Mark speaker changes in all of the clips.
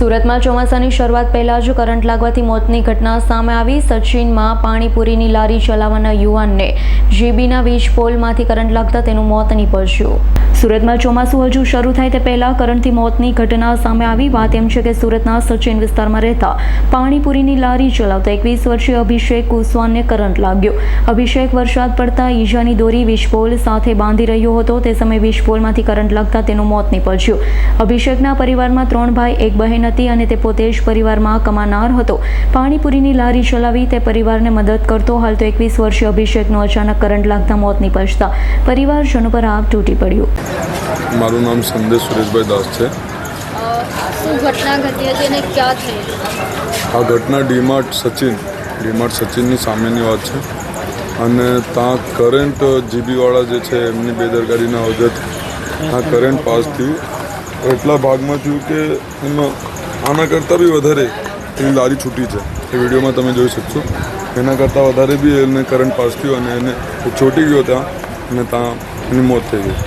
Speaker 1: સુરતમાં ચોમાસાની શરૂઆત પહેલાં જ કરંટ લાગવાથી મોતની ઘટના સામે આવી. સચિનમાં પાણીપુરીની લારી ચલાવવાના યુવાનને જીબીના વીજ પોલમાંથી કરંટ લાગતા તેનું મોત નીપજ્યું. સુરતમાં ચોમાસું હજુ શરૂ થાય તે પહેલા કરંટથી મોતની ઘટના સામે આવી. વાત એમ છે કે સુરતના સચિન વિસ્તારમાં રહેતા પાણીપુરીની લારી ચલાવતા એકવીસ વર્ષીય અભિષેક કુસવાનને કરંટ લાગ્યો. અભિષેક વરસાદ પડતા ઈજાની દોરી વિશપોલ સાથે બાંધી રહ્યો હતો. તે સમયે વિશપોલમાંથી કરંટ લાગતા તેનું મોત નીપજ્યું. અભિષેકના પરિવારમાં ત્રણ ભાઈ, એક બહેન હતી અને તે પોતે જ પરિવારમાં કમાનાર હતો. પાણીપુરીની લારી ચલાવી તે પરિવારને મદદ કરતો. હાલ તો એકવીસ વર્ષીય અભિષેકનો અચાનક કરંટ લાગતા મોત નીપજતા પરિવારજનો પર આગ તૂટી પડ્યું.
Speaker 2: મારું નામ સંદેશ સુરેશભાઈ દાસ છે.
Speaker 3: શું ઘટના ઘટી હતી અને ક્યાં થઈ
Speaker 2: આ ઘટના ડીમાર્ટ સચિન ડીમાર્ટ સચિનની સામેની વાત છે. અને ત્યાં કરંટ જીબીવાળા જે છે એમની બેદરકારીના વખત આ કરંટ પાસ થયું. એટલા ભાગમાં થયું કે એમાં આના કરતાં બી વધારે એની લારી છૂટી છે. એ વિડીયોમાં તમે જોઈ શકશો. એના કરતાં વધારે બી એને કરંટ પાસ થયું અને એને ચોંટી ગયો ત્યાં અને ત્યાં એની મોત થઈ ગઈ.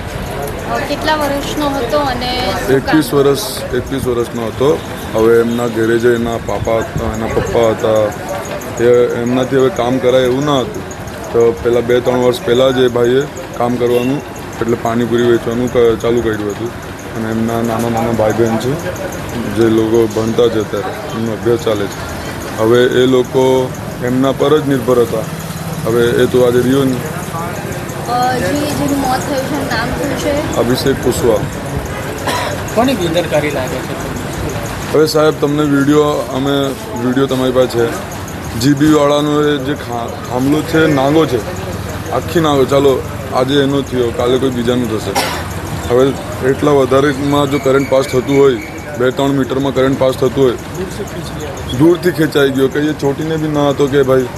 Speaker 3: કેટલા વર્ષનો હતો અને
Speaker 2: એકવીસ વર્ષ, એકવીસ વર્ષનો હતો. હવે એમના ઘરે જે એના પાપા હતા, એના પપ્પા હતા, એ એમનાથી હવે કામ કરાય એવું ના હતું. તો પહેલાં બે, ત્રણ વર્ષ પહેલાં જ એ ભાઈએ કામ કરવાનું, એટલે પાણીપુરી વેચવાનું ચાલુ કર્યું હતું. અને એમના નાના નાના ભાઈ બહેન છે, જે લોકો ભણતા છે અત્યારે એમનો અભ્યાસ ચાલે છે. હવે એ લોકો એમના પર જ નિર્ભર હતા. હવે એ તો આજે રહ્યો નહીં.
Speaker 3: જે જેનું મોત થયું છે નામ શું છે?
Speaker 2: અભિષેક કુશવા
Speaker 4: કોની બેદરકારી લાગે છે?
Speaker 2: હવે સાહેબ તમને વીડિયો અમે વીડિયો તમારી પાસે છે. જીબી વાળાનો એ જે ખા છે નાગો છે આખી નાગો. ચાલો આજે એનો થયો કાલે કોઈ બીજાનું થશે. હવે એટલા વધારેમાં જો કરંટ પાસ થતું હોય બે ત્રણ મીટરમાં કરંટ પાસ થતું હોય દૂરથી ખેંચાઈ ગયો. કે એ ચોટીને બી ના હતો કે ભાઈ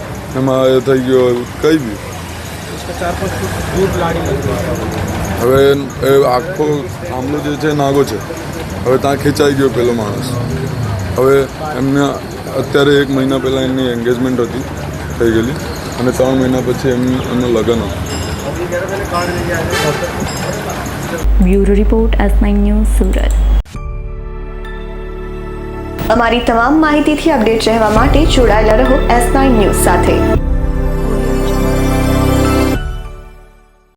Speaker 2: એમાં એ થઈ ગયો કંઈ બી. હવે એ આખો થાંભલો જે છે નાગો છે. હવે ત્યાં ખેંચાઈ ગયો પેલો માણસ. હવે એમને અત્યારે એક મહિના પહેલાં એમની એન્ગેજમેન્ટ હતી થઈ ગયેલી. અને ત્રણ મહિના પછી એમ એમનું લગ્ન હતું.
Speaker 1: Bureau report S nine news Surat.
Speaker 5: અમારી તમામ માહિતીથી અપડેટ રહેવા માટે જોડાયેલા રહો એસ નાઇન ન્યૂઝ સાથે.